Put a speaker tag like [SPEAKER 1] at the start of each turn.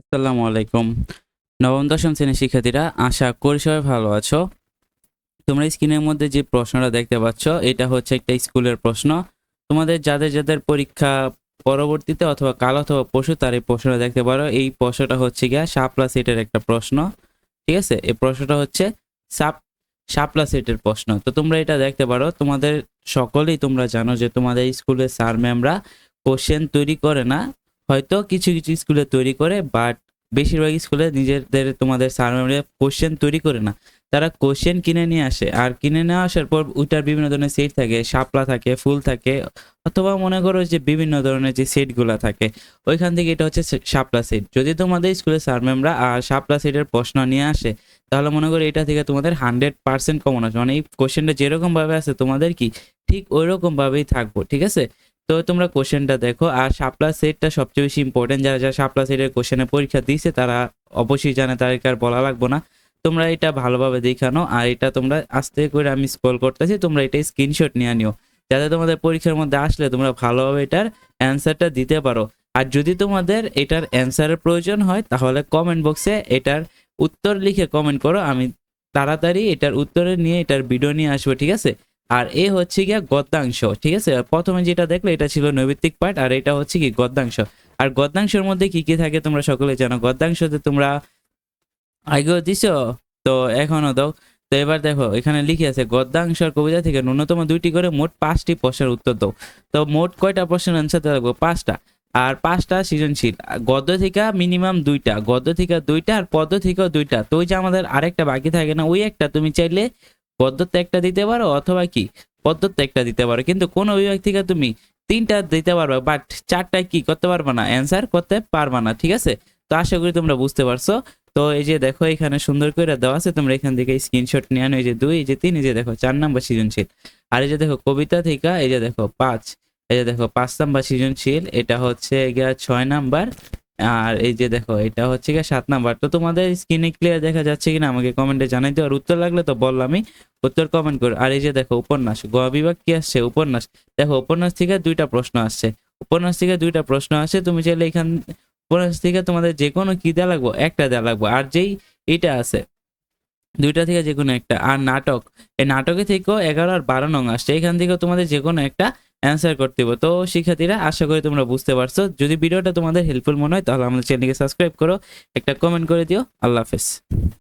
[SPEAKER 1] আসসালামু আলাইকুম। নবম, দশম শ্রেণির শিক্ষার্থীরা, আশা করি সবাই ভালো আছো। তোমরা স্ক্রিনের মধ্যে যে প্রশ্নটা দেখতে পাচ্ছ, এটা হচ্ছে একটা স্কুলের প্রশ্ন। তোমাদের যাদের যাদের পরীক্ষা পরবর্তীতে অথবা কাল অথবা পশু তার এই প্রশ্নটা দেখতে পারো। এই প্রশ্নটা হচ্ছে গিয়া শাপলা সেটের একটা প্রশ্ন, ঠিক আছে? এই প্রশ্নটা হচ্ছে সাপ শাপলা সেটের প্রশ্ন। তো তোমরা এটা দেখতে পারো। তোমাদের সকলেই তোমরা জানো যে তোমাদের স্কুলের স্যার, ম্যামরা কোশ্চেন তৈরি করে না। হয়তো কিছু কিছু স্কুলে তৈরি করে বাট বেশিরভাগ স্কুলে নিজেদের তোমাদের স্যার ম্যামরা কোশ্চেন তৈরি করে না। তারা কোশ্চেন কিনে নিয়ে আসে, আর কিনে নিয়ে আসার পর ওইটার বিভিন্ন ধরনের সেট থাকে, শাপলা থাকে, ফুল থাকে, অথবা মনে করো যে বিভিন্ন ধরনের যে সেটগুলো থাকে, ওইখান থেকে এটা হচ্ছে শাপলা সেট যদি তোমাদের স্কুলের স্যার ম্যামরা আর শাপলা সেটের প্রশ্ন নিয়ে আসে, তাহলে মনে করো এটা থেকে তোমাদের হান্ড্রেড পার্সেন্ট কমন আসবে মানে এই কোশ্চেনটা যেরকমভাবে আছে, তোমাদের কি ঠিক ওই রকম ভাবেই থাকব, ঠিক আছে? তো তোমরা কোশ্চেনটা দেখো, আর শাপলা সেটটা সবচেয়ে বেশি ইম্পর্টেন্ট যারা যারা শাপলা সেটের কোশ্চেনে পরীক্ষা দিয়েছে, তারা অবশ্যই জানে তাদেরকে আর বলা লাগবো না। তোমরা এটা ভালোভাবে দেখানো আর এটা তোমরা আস্তে করে আমি স্ক্রল করতেছি, তোমরা এটা স্ক্রিনশট নিয়ে নিও। যাতে তোমাদের পরীক্ষার মধ্যে আসলে তোমরা ভালোভাবে এটার অ্যান্সারটা দিতে পারো। আর যদি তোমাদের এটার অ্যান্সারের প্রয়োজন হয়, তাহলে কমেন্ট বক্সে এটার উত্তর লিখে কমেন্ট করো, আমি তাড়াতাড়ি এটার উত্তরে নিয়ে এটার ভিডিও নিয়ে আসব, ঠিক আছে? আর এ হচ্ছে গিয়া গদ্যাংশ, ঠিক আছে? প্রথমে যেটা দেখলে, এটা ছিল নৈবিত্তিক পার্ট আর এটা হচ্ছে কি গদ্যাংশ। আর গদ্যাংশের মধ্যে কি কি থাকে তোমরা সকলে জানো? গদ্যাংশতে তোমরা আগেও দিছো? তো এখনও দাও। তো এবার দেখো, এখানে লিখে আছে গদ্যাংশ আর কবিতা থেকে ন্যূনতম দুইটি করে মোট পাঁচটি প্রশ্নের উত্তর দাও। তো মোট কয়টা প্রশ্নের অ্যান্সার লাগবে? পাঁচটা। আর পাঁচটা সৃজনশীল। গদ্য থেকে মিনিমাম দুইটা, গদ্য থেকে দুইটা, আর পদ্য থেকেও দুইটা। তো ওই যে আমাদের আরেকটা বাকি থাকে না, ওই একটা তুমি চাইলে একটা দিতে পারো অথবা কি? পদ্যতে একটা দিতে পারো। কিন্তু কোন বিভাগ থেকে তুমি তিনটা দিতে পারবে বাট চারটায় কি করতে পারবে না? অ্যান্সার করতে পারবে না, ঠিক আছে? তো আশা করি তোমরা বুঝতে পারছ। তো এই যে দেখো, এখানে সুন্দর করে দেওয়া আছে, তোমরা এখান থেকে স্ক্রিনশট নিয়ে আনো। এই যে দুই, এই যে তিন, এই যে দেখো, চার নাম্বার সৃজনশীল। আর এই যে দেখো, কবিতা থেকে, এই যে দেখো, পাঁচ। এই যে দেখো, পাঁচ নাম্বার সৃজনশীল, এটা হচ্ছে গিয়া ছয় নাম্বার। আর এই যে দেখো, এটা হচ্ছে গিয়া সাত নাম্বার। তো তোমাদের স্ক্রিনে ক্লিয়ার দেখা যাচ্ছে কিনা আমাকে কমেন্টে জানাই দিও। আর উত্তর লাগলে তো বললামই উত্তর কমেন্ট করো। আর এই যে দেখো, উপন্যাস গ বিভাগ কি আসছে? উপন্যাস। দেখো, উপন্যাস থেকে দুইটা প্রশ্ন আসছে। উপন্যাস থেকে দুইটা প্রশ্ন আসছে। তুমি চাইলে এখান, উপন্যাস থেকে তোমাদের যে কোনো কি দেওয়া লাগবো? একটা দেওয়া লাগবো। আর যেই এটা আছে। দুইটা থেকে যে কোনো একটা। আর নাটক। এই নাটকে থেকেও এগারো আর বারো নং আসছে। এখান থেকেও তোমাদের যে কোনো একটা অ্যান্সার করতে হবে তো শিক্ষার্থীরা, আশা করি তোমরা বুঝতে পারছ। যদি ভিডিওটা তোমাদের হেল্পফুল মনে হয়, তাহলে আমাদের চ্যানেলকে সাবস্ক্রাইব করো, একটা কমেন্ট করে দিও। আল্লাহ হাফেজ।